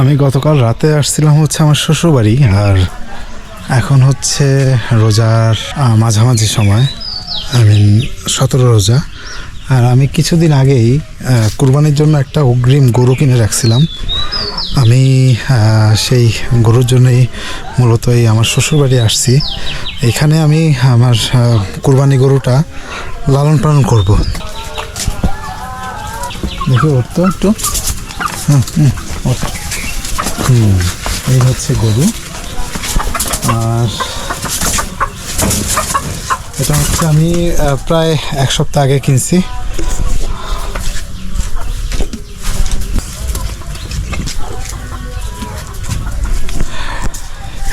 আমি গতকাল রাতে আসছিলাম হচ্ছে আমার শ্বশুরবাড়ি, আর এখন হচ্ছে রোজার মাঝামাঝি সময়, আই মিন সতেরো রোজা। আর আমি কিছুদিন আগেই কুরবানির জন্য একটা অগ্রিম গরু কিনে রাখছিলাম। আমি সেই গরুর জন্যই মূলত এই আমার শ্বশুরবাড়ি আসছি। এখানে আমি আমার কুরবানি গরুটা লালন পালন করব। দেখি তো একটু, হুম হুম। এই হচ্ছে গরু। আর এটা হচ্ছে আমি প্রায় এক সপ্তাহ আগে কিনছি।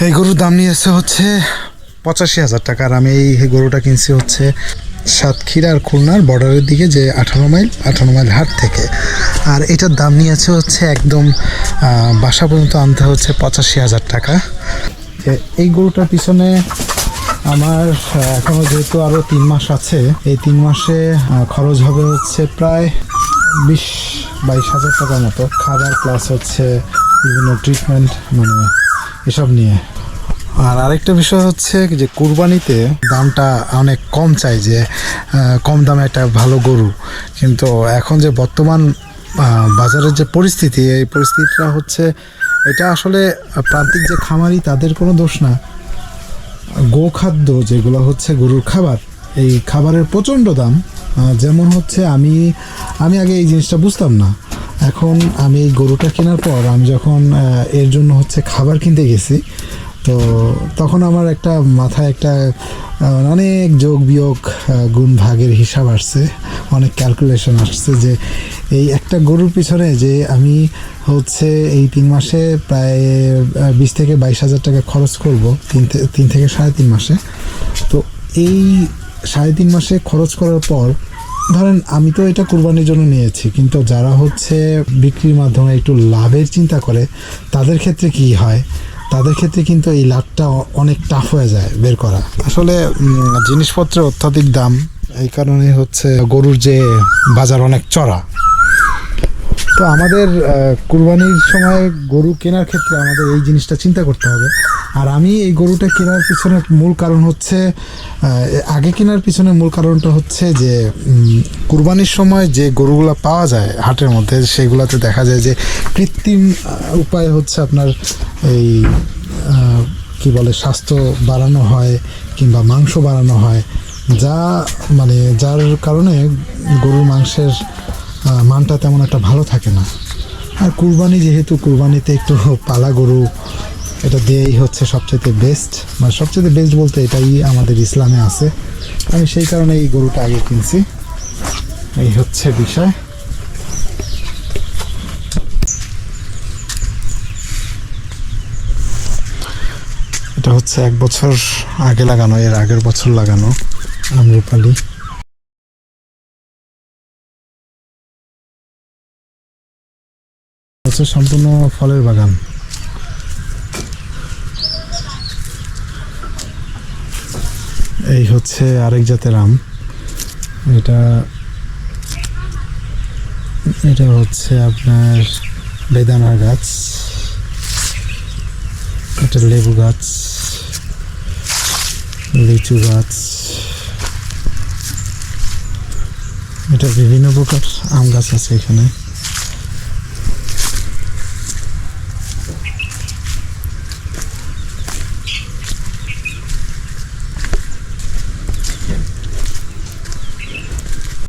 এই গরুর দাম নিয়েছে হচ্ছে পঁচাশি হাজার টাকা, আর আমি এই গরুটা কিনছি হচ্ছে সাতক্ষীরা আর খুলনার বর্ডারের দিকে যে আঠারো মাইল আঠারো মাইল হাট থেকে। আর এটার দাম নিয়েছে হচ্ছে একদম বাসা পর্যন্ত আনতে হচ্ছে পঁচাশি হাজার টাকা। এই গরুটার পিছনে আমার আহ, এখনও যেহেতু আরও তিন মাস আছে এই তিন মাসে খরচ হবে হচ্ছে প্রায় বিশ বাইশ হাজার টাকার মতো। খাবার প্লাস হচ্ছে বিভিন্ন ট্রিটমেন্ট মানে এসব নিয়ে। আর আরেকটা বিষয় হচ্ছে যে কুরবানিতে দামটা অনেক কম চাই যে কম দামে একটা ভালো গরু। কিন্তু এখন যে বর্তমান বাজারের যে পরিস্থিতি, এই পরিস্থিতিটা হচ্ছে, এটা আসলে প্রান্তিক যে খামারি, তাদের কোনো দোষ না। গোখাদ্য যেগুলো হচ্ছে গরুর খাবার, এই খাবারের প্রচণ্ড দাম। যেমন হচ্ছে আমি আমি আগে এই জিনিসটা বুঝতাম না। এখন আমি এই গরুটা কেনার পর আমি যখন এর জন্য হচ্ছে খাবার কিনতে গেছি তো তখন আমার একটা মাথায় একটা অনেক যোগ বিয়োগ গুণ ভাগের হিসাব আসছে, অনেক ক্যালকুলেশন আসছে যে এই একটা গরুর পিছনে যে আমি হচ্ছে এই তিন মাসে প্রায় বিশ থেকে বাইশ হাজার টাকা খরচ করব, তিন তিন থেকে সাড়ে তিন মাসে। তো এই সাড়ে তিন মাসে খরচ করার পর, ধরেন আমি তো এটা কোরবানির জন্য নিয়েছি, কিন্তু যারা হচ্ছে বিক্রির মাধ্যমে একটু লাভের চিন্তা করে, তাদের ক্ষেত্রে কি হয়? তাদের ক্ষেত্রে কিন্তু এই লাভটা অনেক টাফ হয়ে যায় বের করা। আসলে জিনিসপত্রের অত্যাধিক দাম, এই কারণে হচ্ছে গরুর যে বাজার অনেক চড়া। তো আমাদের কুরবানির সময় গরু কেনার ক্ষেত্রে আমাদের এই জিনিসটা চিন্তা করতে হবে। আর আমি এই গরুটা কেনার পিছনে মূল কারণ হচ্ছে আগে কেনার পিছনে মূল কারণটা হচ্ছে যে কুরবানির সময় যে গরুগুলো পাওয়া যায় হাটের মধ্যে, সেগুলোতে দেখা যায় যে কৃত্রিম উপায় হচ্ছে আপনার এই কি বলে, স্বাস্থ্য বাড়ানো হয় কিংবা মাংস বাড়ানো হয়। যা মানে যার কারণে গরুর মাংসের মানটা তেমন একটা ভালো থাকে না। আর কুরবানি যেহেতু কুরবানিতে একটু পালা গরু এটা দিয়েই হচ্ছে সবচেয়ে বেস্ট মানে সবচেয়ে বেস্ট বলতে এটাই আমাদের ইসলামে আছে। আমি সেই কারণে এই গরুটা আগে কিনছি। এই হচ্ছে বিষয়। এটা হচ্ছে এক বছর আগে লাগানো, এর আগের বছর লাগানো আম্রপালি। সম্পূর্ণ ফলের বাগান। এই হচ্ছে আরেক জাতের আম। এটা এটা হচ্ছে আপনার বেদানার গাছ। এটা লেবু গাছ, লিচু গাছ। এটা বিভিন্ন প্রকার আম গাছ আছে এখানে।